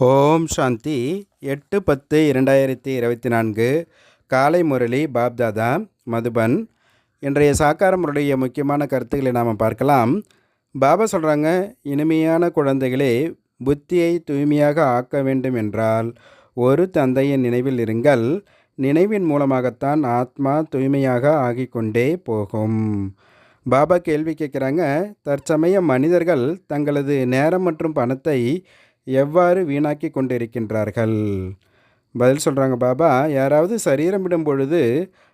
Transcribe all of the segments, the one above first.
ஓம் சாந்தி. எட்டு பத்து இரண்டாயிரத்தி இருபத்தி நான்கு. காலை முரளி பாப்தாதா மதுபன். இன்றைய சாக்கார முரளிய முக்கியமான கருத்துக்களை நாம் பார்க்கலாம். பாபா சொல்கிறாங்க இனிமையான குழந்தைகளே புத்தியை தூய்மையாக ஆக்க வேண்டும் என்றால் ஒரு தந்தையின் நினைவில் இருங்கள் நினைவின் மூலமாகத்தான் ஆத்மா தூய்மையாக ஆகிக்கொண்டே போகும். பாபா கேள்வி கேட்குறாங்க தற்சமயம் மனிதர்கள் தங்களது நேரம் மற்றும் பணத்தை எவ்வாறு வீணாக்கி கொண்டிருக்கின்றார்கள்? பதில் சொல்கிறாங்க பாபா யாராவது சரீரம் விடும் பொழுது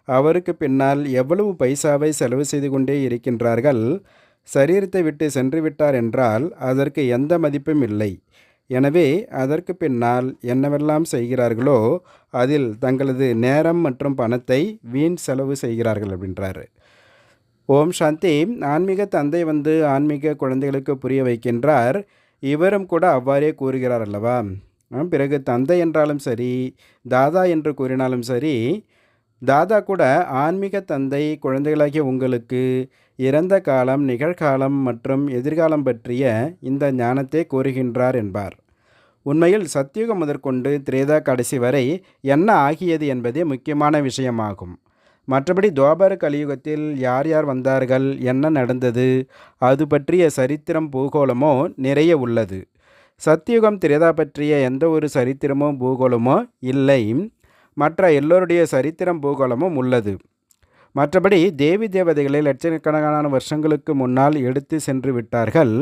அவருக்கு பின்னால் எவ்வளவு பைசாவை செலவு செய்து கொண்டே இருக்கின்றார்கள்? சரீரத்தை விட்டு சென்று விட்டார் என்றால் அதற்கு எந்த மதிப்பும் இல்லை. எனவே அதற்கு பின்னால் என்னவெல்லாம் செய்கிறார்களோ அதில் தங்களது நேரம் மற்றும் பணத்தை வீண் செலவு செய்கிறார்கள் அப்படின்றாரு. ஓம் சாந்தி. ஆன்மீக தந்தை வந்து ஆன்மீக குழந்தைகளுக்கு புரிய வைக்கின்றார். இவரும் கூட அவ்வாறே கூறுகிறார் அல்லவா பிறகு தந்தை என்றாலும் சரி தாதா என்று கூறினாலும் சரி தாதா கூட ஆன்மீக தந்தை குழந்தைகளாகிய உங்களுக்கு இறந்த காலம் நிகழ்காலம் மற்றும் எதிர்காலம் பற்றிய இந்த ஞானத்தை கூறுகின்றார் என்பார். உண்மையில் சத்தியுகம் முதற்கொண்டு திரேதா கடைசி வரை என்ன ஆகியது என்பதே முக்கியமான விஷயமாகும். மற்றபடி துவாபர கலியுகத்தில் யார் யார் வந்தார்கள் என்ன நடந்தது அது பற்றிய சரித்திரம் பூகோளமோ நிறைய உள்ளது. சத்தியுகம் திரேதா பற்றிய எந்த ஒரு சரித்திரமோ பூகோளமோ இல்லை. மற்ற எல்லோருடைய சரித்திரம் பூகோளமும் உள்ளது. மற்றபடி தேவி தேவதைகளை லட்சக்கணக்கான வருஷங்களுக்கு முன்னால் எடுத்து சென்று விட்டார்கள்.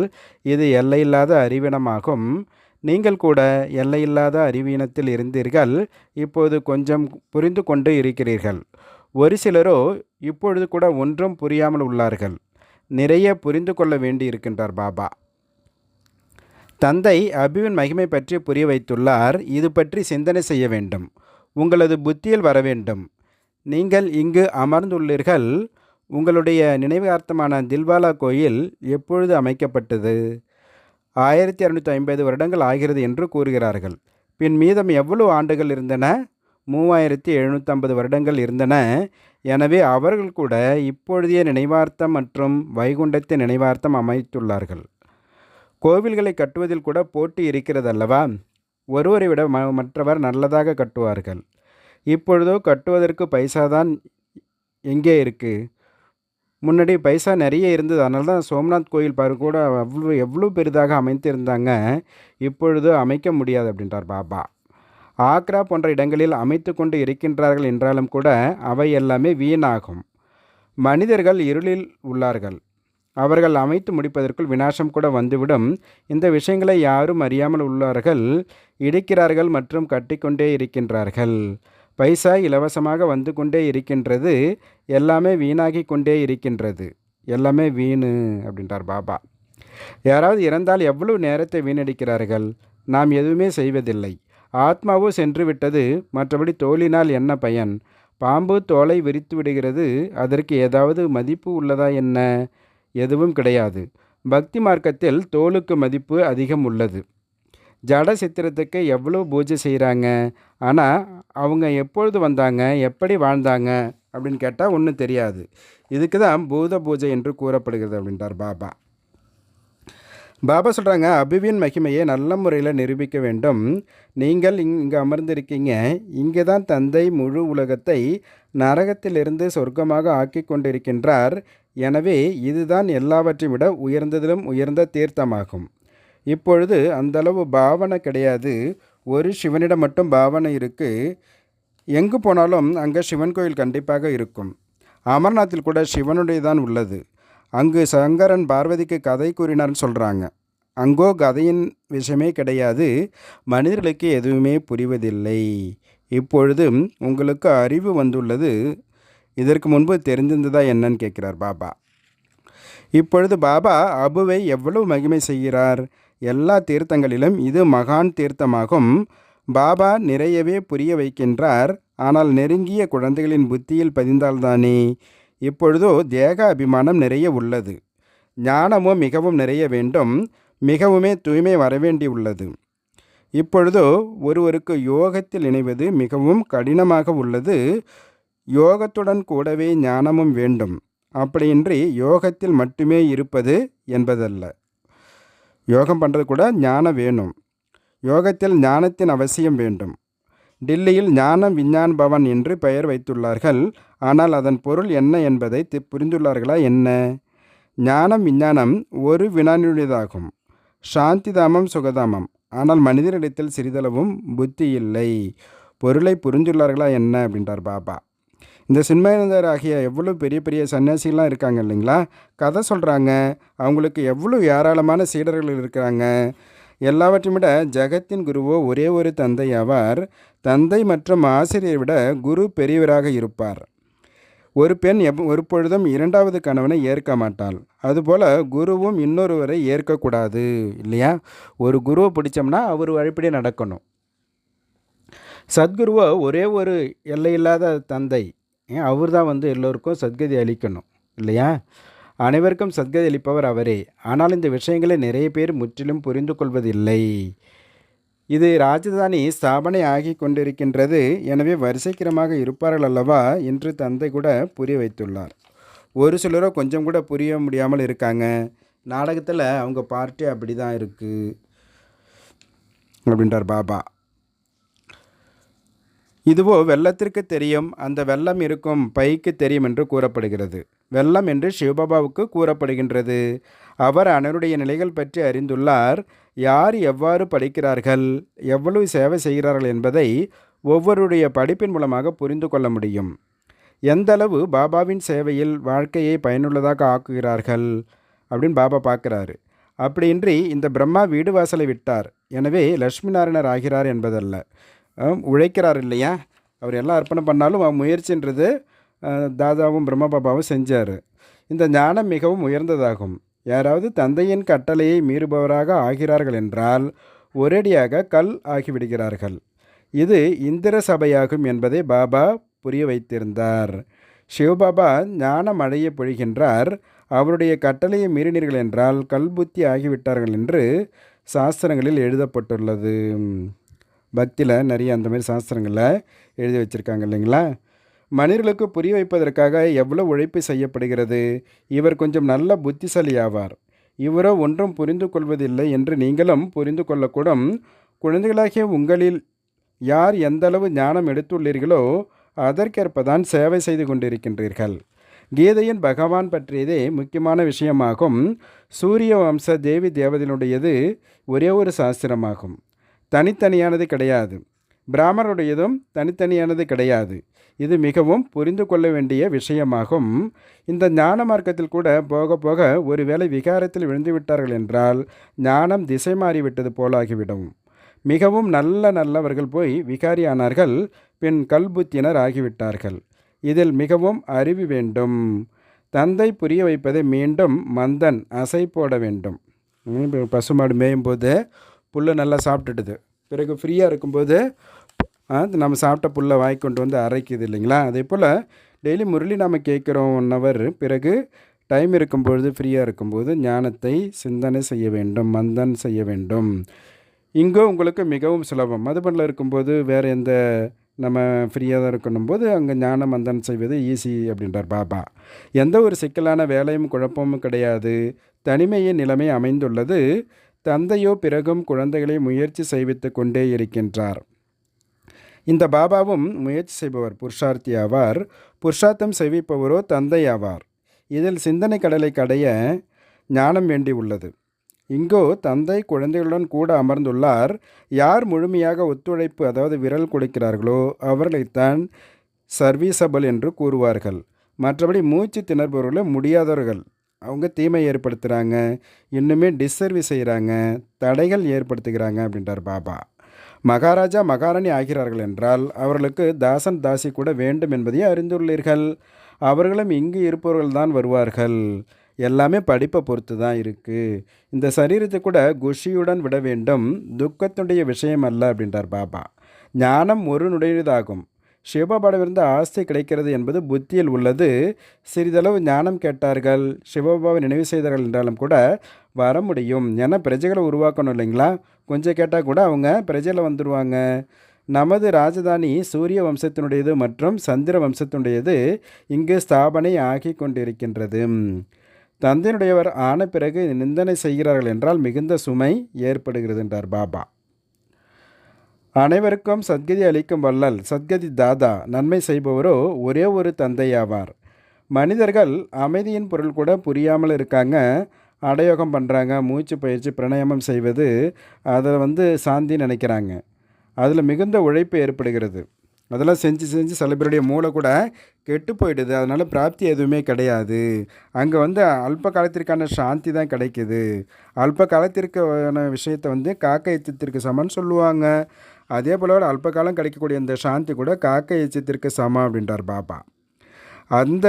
இது எல்லையில்லாத அறிவினமாகும். நீங்கள் கூட எல்லையில்லாத அறிவீனத்தில் இருந்தீர்கள். இப்போது கொஞ்சம் புரிந்து கொண்டு இருக்கிறீர்கள். ஒரு சிலரோ இப்பொழுது கூட ஒன்றும் புரியாமல் உள்ளார்கள். நிறைய புரிந்து கொள்ள வேண்டி இருக்கின்றார் பாபா. தந்தை அபிவின் மகிமை பற்றி புரிய வைத்துள்ளார். இது பற்றி சிந்தனை செய்ய வேண்டும். உங்களது புத்தியில் வர வேண்டும். நீங்கள் இங்கு அமர்ந்துள்ளீர்கள். உங்களுடைய நினைவார்த்தமான தில்வாலா கோயில் எப்பொழுது அமைக்கப்பட்டது? ஆயிரத்தி அறுநூற்றி ஐம்பது வருடங்கள் ஆகிறது என்று கூறுகிறார்கள். பின் மீதம் எவ்வளவு ஆண்டுகள் இருந்தன? மூவாயிரத்தி எழுநூற்றம்பது வருடங்கள் இருந்தன. எனவே அவர்கள் கூட இப்பொழுதைய நினைவார்த்தம் மற்றும் வைகுண்டத்தை நினைவார்த்தம் அமைத்துள்ளார்கள். கோவில்களை கட்டுவதில் கூட போட்டி இருக்கிறது அல்லவா ஒருவரை விட ம மற்றவர் நல்லதாக கட்டுவார்கள். இப்பொழுதோ கட்டுவதற்கு பைசா தான் எங்கே இருக்குது முன்னாடி பைசா நிறைய இருந்தது. அதனால தான் சோம்நாத் கோயில் பாரு கூட அவ்வளோ எவ்வளோ பெரிதாக அமைத்திருந்தாங்க இப்பொழுது அமைக்க முடியாது அப்படின்றார் பாபா. ஆக்ரா போன்ற இடங்களில் அமைத்து கொண்டு இருக்கின்றார்கள் என்றாலும் கூட அவை எல்லாமே வீணாகும். மனிதர்கள் இருளில் உள்ளார்கள். அவர்கள் அமைத்து முடிப்பதற்குள் வினாசம் கூட வந்துவிடும். இந்த விஷயங்களை யாரும் அறியாமல் உள்ளார்கள். இடிக்கிறார்கள் மற்றும் கட்டிக்கொண்டே இருக்கின்றார்கள். பைசா இலவசமாக வந்து கொண்டே இருக்கின்றது. எல்லாமே வீணாகி கொண்டே இருக்கின்றது. எல்லாமே வீணு அப்படின்றார் பாபா. யாராவது இறந்தால் எவ்வளவு நேரத்தை வீணடிக்கிறார்கள்? நாம் எதுவுமே செய்வதில்லை. ஆத்மாவோ சென்று விட்டது மற்றபடி தோலினால் என்ன பயன்? பாம்பு தோலை விரித்து விடுகிறது அதற்கு ஏதாவது மதிப்பு உள்ளதா என்ன? எதுவும் கிடையாது. பக்தி மார்க்கத்தில் தோலுக்கு மதிப்பு அதிகம் உள்ளது. ஜட சித்திரத்துக்கு எவ்வளோ பூஜை செய்கிறாங்க? ஆனால் அவங்க எப்பொழுது வந்தாங்க? எப்படி வாழ்ந்தாங்க? அப்படின்னு கேட்டால் ஒன்றும் தெரியாது. இதுக்கு தான் பூத பூஜை என்று கூறப்படுகிறது அப்படின்றார் பாபா. பாபா சொல்கிறாங்க அபிவின் மகிமையை நல்ல முறையில் நிரூபிக்க வேண்டும். நீங்கள் இங்கே அமர்ந்திருக்கீங்க. இங்கே தான் தந்தை முழு உலகத்தை நரகத்திலிருந்து சொர்க்கமாக ஆக்கி கொண்டிருக்கின்றார். எனவே இதுதான் எல்லாவற்றையும் விட உயர்ந்ததிலும் உயர்ந்த தீர்த்தமாகும். இப்பொழுது அந்தளவு பாவனை கிடையாது. ஒரு சிவனிடம் மட்டும் பாவனை இருக்குது எங்கு போனாலும் அங்கே சிவன் கோயில் கண்டிப்பாக இருக்கும். அமர்நாத்தில் கூட சிவனுடைய தான் உள்ளது. அங்கு சங்கரன் பார்வதிக்கு கதை கூறினார்னு சொல்கிறாங்க அங்கோ கதையின் விஷயமே கிடையாது. மனிதர்களுக்கு எதுவுமே புரிவதில்லை. இப்பொழுது உங்களுக்கு அறிவு வந்துள்ளது. இதற்கு முன்பு தெரிந்திருந்ததா என்னன்னு கேட்கிறார் பாபா. இப்பொழுது பாபா அபுவை எவ்வளவு மகிமை செய்கிறார்? எல்லா தீர்த்தங்களிலும் இது மகான் தீர்த்தமாகும். பாபா நிறையவே புரிய வைக்கின்றார். ஆனால் நெருங்கிய குழந்தைகளின் புத்தியில் பதிந்தால்தானே இப்பொழுதோ தேக அபிமானம் நிறைய உள்ளது. ஞானமோ மிகவும் நிறைய வேண்டும். மிகவுமே தூய்மை வரவேண்டி உள்ளது. இப்பொழுதோ ஒருவருக்கு யோகத்தில் இணைவது மிகவும் கடினமாக உள்ளது. யோகத்துடன் கூடவே ஞானமும் வேண்டும். அப்படியின்றி யோகத்தில் மட்டுமே இருப்பது என்பதல்ல. யோகம் பண்ணுறது கூட ஞானம் வேணும். யோகத்தில் ஞானத்தின் அவசியம் வேண்டும். டில்லியில் ஞானம் விஞ்ஞான் பவன் என்று பெயர் வைத்துள்ளார்கள். ஆனால் அதன் பொருள் என்ன என்பதை புரிந்துள்ளார்களா என்ன? ஞானம் விஞ்ஞானம் ஒரு வினானுடையதாகும் சாந்திதாமம் சுகதாமம். ஆனால் மனிதனிடத்தில் சிறிதளவும் புத்தி இல்லை. பொருளை புரிந்துள்ளார்களா என்ன? அப்படின்றார் பாபா. இந்த சின்மயந்தர் ஆகிய எவ்வளோ பெரிய பெரிய சன்னியாசிகள்லாம் இருக்காங்க இல்லைங்களா? கதை சொல்கிறாங்க அவங்களுக்கு எவ்வளோ ஏராளமான சீடர்கள் இருக்கிறாங்க. எல்லாவற்றையும் விட ஜெகத்தின் குருவோ ஒரே ஒரு தந்தை ஆவார் தந்தை மற்றும் ஆசிரியரை விட குரு பெரியவராக இருப்பார். ஒரு பெண் எப் ஒரு பொழுதும் இரண்டாவது கணவனை ஏற்க மாட்டாள். அதுபோல் குருவும் இன்னொருவரை ஏற்கக்கூடாது இல்லையா? ஒரு குருவை பிடிச்சோம்னா அவர் வழிப்படி நடக்கணும். சத்குருவோ ஒரே ஒரு எல்லையில்லாத தந்தை. அவர் தான் வந்து எல்லோருக்கும் சத்கதி அளிக்கணும் இல்லையா? அனைவருக்கும் சத்கதி அளிப்பவர் அவரே. ஆனால் இந்த விஷயங்களை நிறைய பேர் முற்றிலும் புரிந்து கொள்வதில்லை. இது ராஜதானி ஸ்தாபனை ஆகி கொண்டிருக்கின்றது. எனவே வரிசைக்கிரமாக இருப்பார்கள் அல்லவா என்று தந்தை கூட புரிய வைத்துள்ளார். ஒரு சிலரோ கொஞ்சம் கூட புரிய முடியாமல் இருக்காங்க. நாடகத்தில் அவங்க பார்ட்டி அப்படி தான் இருக்குது அப்படின்றார் பாபா. இதுவோ வெள்ளத்திற்கு தெரியும் அந்த வெள்ளம் இருக்கும் பைக்கு தெரியும் என்று கூறப்படுகிறது. வெள்ளம் என்று சிவபாபாவுக்கு கூறப்படுகின்றது. அவர் அனருடைய நிலைகள் பற்றி அறிந்துள்ளார். யார் எவ்வாறு படிக்கிறார்கள் எவ்வளவு சேவை செய்கிறார்கள் என்பதை ஒவ்வொருடைய படிப்பின் மூலமாக புரிந்து கொள்ள முடியும். எந்தளவு பாபாவின் சேவையில் வாழ்க்கையை பயனுள்ளதாக ஆக்குகிறார்கள் அப்படின்னு பாபா பார்க்குறாரு. அப்படியின்றி இந்த பிரம்மா வீடு வாசலை விட்டார். எனவே லட்சுமி நாராயணர் ஆகிறார் என்பதல்ல. உழைக்கிறார் இல்லையா? அவர் எல்லாம் அர்ப்பணம் பண்ணாலும் முயற்சின்றது தாதாவும் பிரம்ம பாபாவும் செஞ்சார். இந்த ஞானம் மிகவும் உயர்ந்ததாகும். யாராவது தந்தையின் கட்டளையை மீறுபவராக ஆகிறார்கள் என்றால் ஒரேடியாக கல் ஆகிவிடுகிறார்கள். இது இந்திர சபையாகும் என்பதை பாபா புரிய வைத்திருந்தார். சிவபாபா ஞான மழையை பொழிகின்றார். அவருடைய கட்டளையை மீறினீர்கள் என்றால் கல்புத்தி ஆகிவிட்டார்கள் என்று சாஸ்திரங்களில் எழுதப்பட்டுள்ளது. பக்தியில் நிறைய அந்த மாதிரி சாஸ்திரங்களில் எழுதி வச்சுருக்காங்க இல்லைங்களா? மனிதர்களுக்கு புரிய வைப்பதற்காக எவ்வளோ உழைப்பு செய்யப்படுகிறது? இவர் கொஞ்சம் நல்ல புத்திசாலி ஆவார் இவரோ ஒன்றும் புரிந்து கொள்வதில்லை என்று நீங்களும் புரிந்து கொள்ளக்கூடும். குழந்தைகளாகிய உங்களில் யார் எந்தளவு ஞானம் எடுத்துள்ளீர்களோ அதற்கேற்பதான் சேவை செய்து கொண்டிருக்கின்றீர்கள். கீதையின் பகவான் பற்றியதே முக்கியமான விஷயமாகும். சூரிய வம்ச தேவி தேவதையினுடையது ஒரே ஒரு சாஸ்திரமாகும். தனித்தனியானது கிடையாது. பிராமருடையதும் தனித்தனியானது கிடையாது. இது மிகவும் புரிந்து கொள்ள வேண்டிய விஷயமாகும். இந்த ஞான மார்க்கத்தில் கூட போக போக ஒருவேளை விகாரத்தில் விழுந்து விட்டார்கள் என்றால் ஞானம் திசை மாறிவிட்டது போலாகிவிடும். மிகவும் நல்ல நல்லவர்கள் போய் விகாரியானார்கள் பின் கல்புத்தினர் ஆகிவிட்டார்கள். இதில் மிகவும் அறிவு வேண்டும். தந்தை புரிய வைப்பதை மீண்டும் மந்தன் அசை போட வேண்டும். பசுமாடு மேயும் புல் நல்லா சாப்பிட்டுடுது. பிறகு ஃப்ரீயாக இருக்கும்போது நம்ம சாப்பிட்ட புல்லை வாய் கொண்டு வந்து அரைக்குது இல்லைங்களா? அதே போல் டெய்லி முரளி நாம் கேட்குறோம் ஒன் ஹவர் பிறகு டைம் இருக்கும்பொழுது ஃப்ரீயாக இருக்கும்போது ஞானத்தை சிந்தனை செய்ய வேண்டும் மந்தன் செய்ய வேண்டும். இங்கே உங்களுக்கு மிகவும் சுலபம். மதுபனில் இருக்கும்போது வேறு எந்த நம்ம ஃப்ரீயாக தான் இருக்கணும் போது அங்கே ஞான மந்தன் செய்வது ஈஸி அப்படின்றார் பாபா. எந்த ஒரு சிக்கலான வேலையும் குழப்பமும் கிடையாது. தனிமையின் நிலைமை அமைந்துள்ளது. தந்தையோ பிறகும் குழந்தைகளை முயற்சி செய்வித்து கொண்டே இருக்கின்றார். இந்த பாபாவும் முயற்சி செய்பவர் புருஷார்த்தி ஆவார் புருஷார்த்தம் செய்விப்பவரோ தந்தை ஆவார். இதில் சிந்தனை கடலை கடைய ஞானம் வேண்டி உள்ளது. இங்கோ தந்தை குழந்தைகளுடன் கூட அமர்ந்துள்ளார். யார் முழுமையாக ஒத்துழைப்பு அதாவது விரல் கொடுக்கிறார்களோ அவர்களைத்தான் சர்வீசபிள் என்று கூறுவார்கள். மற்றபடி மூச்சு திணறுபவர்களை முடியாதவர்கள். அவங்க தீமை ஏற்படுத்துகிறாங்க இன்னுமே டிஸ்சர்வீஸ் செய்கிறாங்க தடைகள் ஏற்படுத்துகிறாங்க அப்படின்றார் பாபா. மகாராஜா மகாராணி ஆகிறார்கள் என்றால் அவர்களுக்கு தாசன் தாசி கூட வேண்டும் என்பதையே அறிந்துள்ளீர்கள். அவர்களும் இங்கு இருப்பவர்கள் தான் வருவார்கள். எல்லாமே படிப்பை பொறுத்து தான் இருக்குது இந்த சரீரத்தை கூட குஷியுடன் விட வேண்டும். துக்கத்துடைய விஷயம் அல்ல அப்படின்றார் பாபா. ஞானம் ஒரு நுடையதாகும். சிவபாபாவிலிருந்து ஆஸ்தி கிடைக்கிறது என்பது புத்தியில் உள்ளது. சிறிதளவு ஞானம் கேட்டார்கள். சிவபாபாவை நினைவு செய்தார்கள் என்றாலும் கூட வர முடியும். ஏன்னா பிரஜைகளை உருவாக்கணும் இல்லைங்களா? கொஞ்சம் கேட்டால் கூட அவங்க பிரஜையில் வந்துடுவாங்க நமது ராஜதானி சூரிய வம்சத்தினுடையது மற்றும் சந்திர வம்சத்தினுடையது இங்கு ஸ்தாபனை ஆகி கொண்டிருக்கின்றது. தந்தையினுடையவர் ஆன பிறகு நிந்தனை செய்கிறார்கள் என்றால் மிகுந்த சுமை ஏற்படுகிறது என்றார் பாபா. அனைவருக்கும் சத்கதி அளிக்கும் வள்ளல். சத்கதி தாதா நன்மை செய்பவரோ ஒரே ஒரு தந்தையாவார். மனிதர்கள் அமைதியின் பொருள் கூட புரியாமல் இருக்காங்க. அடயோகம் பண்ணுறாங்க மூச்சு பயிற்சி பிரணயமம் செய்வது அதில் வந்து சாந்தி நினைக்கிறாங்க. அதில் மிகுந்த உழைப்பு ஏற்படுகிறது. அதெல்லாம் செஞ்சு செஞ்சு சில பேருடைய மூளை கூட கெட்டு போயிடுது. அதனால் பிராப்தி எதுவுமே கிடையாது. அங்கே வந்து அல்ப காலத்திற்கான சாந்தி தான் கிடைக்கிது. அல்ப காலத்திற்கான விஷயத்தை வந்து காக்க எச்சத்திற்கு சமன்னு சொல்லுவாங்க. அதே போல் அல்ப காலம் கிடைக்கக்கூடிய அந்த சாந்தி கூட காக்க எச்சத்திற்கு சமம் அப்படின்றார் பாபா. அந்த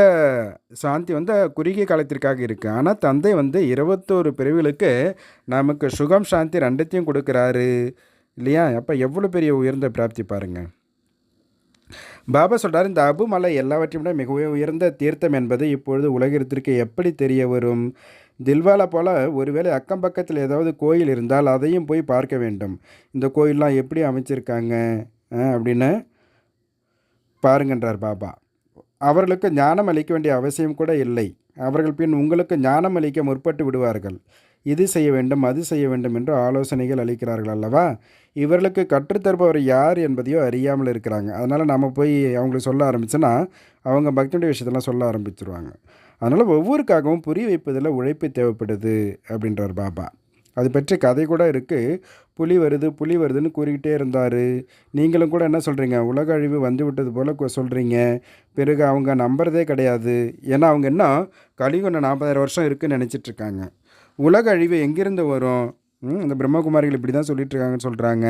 சாந்தி வந்து குறுகிய காலத்திற்காக இருக்குது ஆனால் தந்தை வந்து இருபத்தோரு பிரிவுகளுக்கு நமக்கு சுகம் சாந்தி ரெண்டத்தையும் கொடுக்குறாரு. இல்லையா? அப்போ எவ்வளோ பெரிய உயர்ந்த பிராப்தி பாருங்கள் பாபா சொல்கிறார் இந்த அபுமலை எல்லாவற்றையும் விட மிக உயர்ந்த தீர்த்தம் என்பது இப்பொழுது உலகத்திற்கு எப்படி தெரிய வரும்? தில்வாலா போல் ஒருவேளை அக்கம் பக்கத்தில் ஏதாவது கோயில் இருந்தால் அதையும் போய் பார்க்க வேண்டும். இந்த கோயிலெலாம் எப்படி அமைச்சிருக்காங்க? அப்படின்னு பாருங்கன்றார் பாபா. அவர்களுக்கு ஞானம் அளிக்க வேண்டிய அவசியம் கூட இல்லை. அவர்கள் பின் உங்களுக்கு ஞானம் அளிக்க முற்பட்டு விடுவார்கள். இது செய்ய வேண்டும் அது செய்ய வேண்டும் என்று ஆலோசனைகள் அளிக்கிறார்கள் அல்லவா? இவர்களுக்கு கற்றுத்தருபவர் யார் என்பதையோ அறியாமல் இருக்கிறாங்க. அதனால் நம்ம போய் அவங்களுக்கு சொல்ல ஆரம்பிச்சோன்னா அவங்க பக்தியுடைய விஷயத்தெல்லாம் சொல்ல ஆரம்பிச்சிருவாங்க. அதனால் ஒவ்வொருக்காகவும் புரிய வைப்பதில் உழைப்பு தேவைப்படுது அப்படின்றார் பாபா. அது பற்றி கதை கூட இருக்குது புலி வருது புலி வருதுன்னு கூறிக்கிட்டே இருந்தார். நீங்களும் கூட என்ன சொல்கிறீங்க உலக அழிவு வந்து விட்டது போல் சொல்கிறீங்க பிறகு அவங்க நம்புறதே கிடையாது. ஏன்னா அவங்க என்ன? கலிகுண்ட நாற்பதாயிரம் வருஷம் இருக்குதுன்னு நினச்சிட்ருக்காங்க உலக அழிவு எங்கேருந்து வரும்? இந்த பிரம்மகுமாரிகள் இப்படி தான் சொல்லிகிட்ருக்காங்கன்னு சொல்கிறாங்க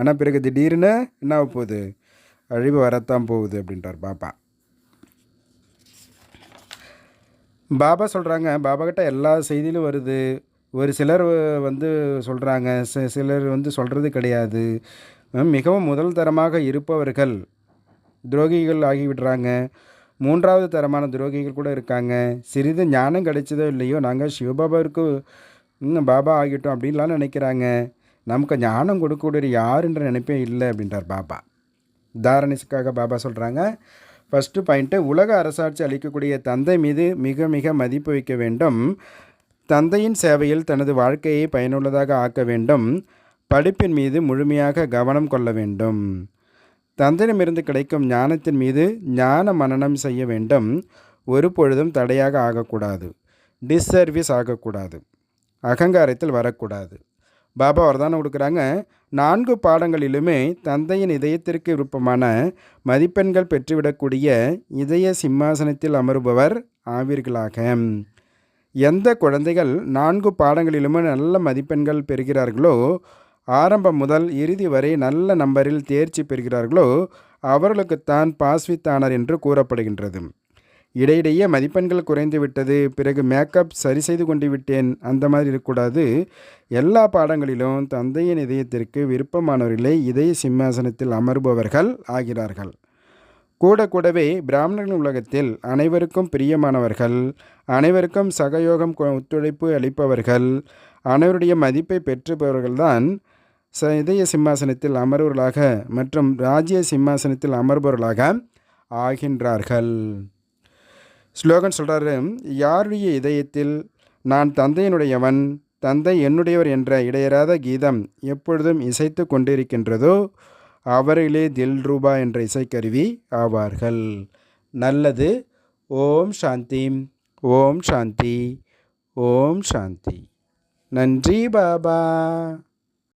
ஆனால் பிறகு திடீர்னு என்ன போகுது? அழிவு வரத்தான் போகுது அப்படின்றார் பாப்பா பாபா சொல்கிறாங்க பாபா கிட்ட எல்லா செய்தியிலும் வருது. ஒரு சிலர் வந்து சொல்கிறாங்க சிலர் வந்து சொல்கிறது கிடையாது. மிகவும் முதல் தரமாக இருப்பவர்கள் துரோகிகள் ஆகிவிடுறாங்க. மூன்றாவது தரமான துரோகிகள் கூட இருக்காங்க. சிறிது ஞானம் கிடைச்சதோ இல்லையோ நாங்கள் சிவபாபாவிற்கு இன்னும் பாபா ஆகிட்டோம் அப்படின்லாம் நினைக்கிறாங்க. நமக்கு ஞானம் கொடுக்கக்கூடிய யாருன்ற நினைப்பே இல்லை அப்படின்றார் பாபா. தாரணிசுக்காக பாபா சொல்கிறாங்க ஃபஸ்ட்டு பாயிண்ட்டு உலக அரசாட்சி அளிக்கக்கூடிய தந்தை மீது மிக மிக மதிப்பு வைக்க வேண்டும். தந்தையின் சேவையில் தனது வாழ்க்கையை பயனுள்ளதாக ஆக்க வேண்டும். படிப்பின் மீது முழுமையாக கவனம் கொள்ள வேண்டும். தந்தையிடமிருந்து கிடைக்கும் ஞானத்தின் மீது ஞான மனநம் செய்ய வேண்டும். ஒரு பொழுதும் தடையாக ஆகக்கூடாது. டிஸ்சர்வீஸ் ஆகக்கூடாது. அகங்காரத்தில் வரக்கூடாது. பாபா வரதானம் கொடுக்குறாங்க. நான்கு பாடங்களிலுமே தந்தையின் இதயத்திற்கு விருப்பமான மதிப்பெண்கள் பெற்றுவிடக்கூடிய இதய சிம்மாசனத்தில் அமருபவர் ஆவீர்களாக. எந்த குழந்தைகள் நான்கு பாடங்களிலுமே நல்ல மதிப்பெண்கள் பெறுகிறார்களோ ஆரம்பம் முதல் இறுதி வரை நல்ல நம்பரில் தேர்ச்சி பெறுகிறார்களோ அவர்களுக்குத்தான் பாஸ்வித்தானர் என்று கூறப்படுகின்றது. இடையிடையே மதிப்பெண்கள் குறைந்து விட்டது பிறகு மேக்கப் சரி செய்து கொண்டு விட்டேன் அந்த மாதிரி இருக்கக்கூடாது. எல்லா பாடங்களிலும் தந்தையின் இதயத்திற்கு விருப்பமானவர்களே இதய சிம்மாசனத்தில் அமர்பவர்கள் ஆகிறார்கள். கூட கூடவே பிராமணர்கள் உலகத்தில் அனைவருக்கும் பிரியமானவர்கள் அனைவருக்கும் சகயோகம் ஒத்துழைப்பு அளிப்பவர்கள் அனைவருடைய மதிப்பை பெற்றுபவர்கள்தான் இதய சிம்மாசனத்தில் அமர்வர்களாக மற்றும் ராஜ்ய சிம்மாசனத்தில் அமர்பவர்களாக ஆகின்றார்கள். ஸ்லோகன் சொல்கிறாரு யாருடைய இதயத்தில் நான் தந்தையினுடையவன் தந்தை என்னுடையவர் என்ற இடையராத கீதம் எப்பொழுதும் இசைத்து கொண்டிருக்கின்றதோ அவர்களே தில் ரூபா என்ற இசைக்கருவி ஆவார்கள். நல்லது. ஓம் சாந்தி. ஓம் சாந்தி. ஓம் சாந்தி. நன்றி பாபா.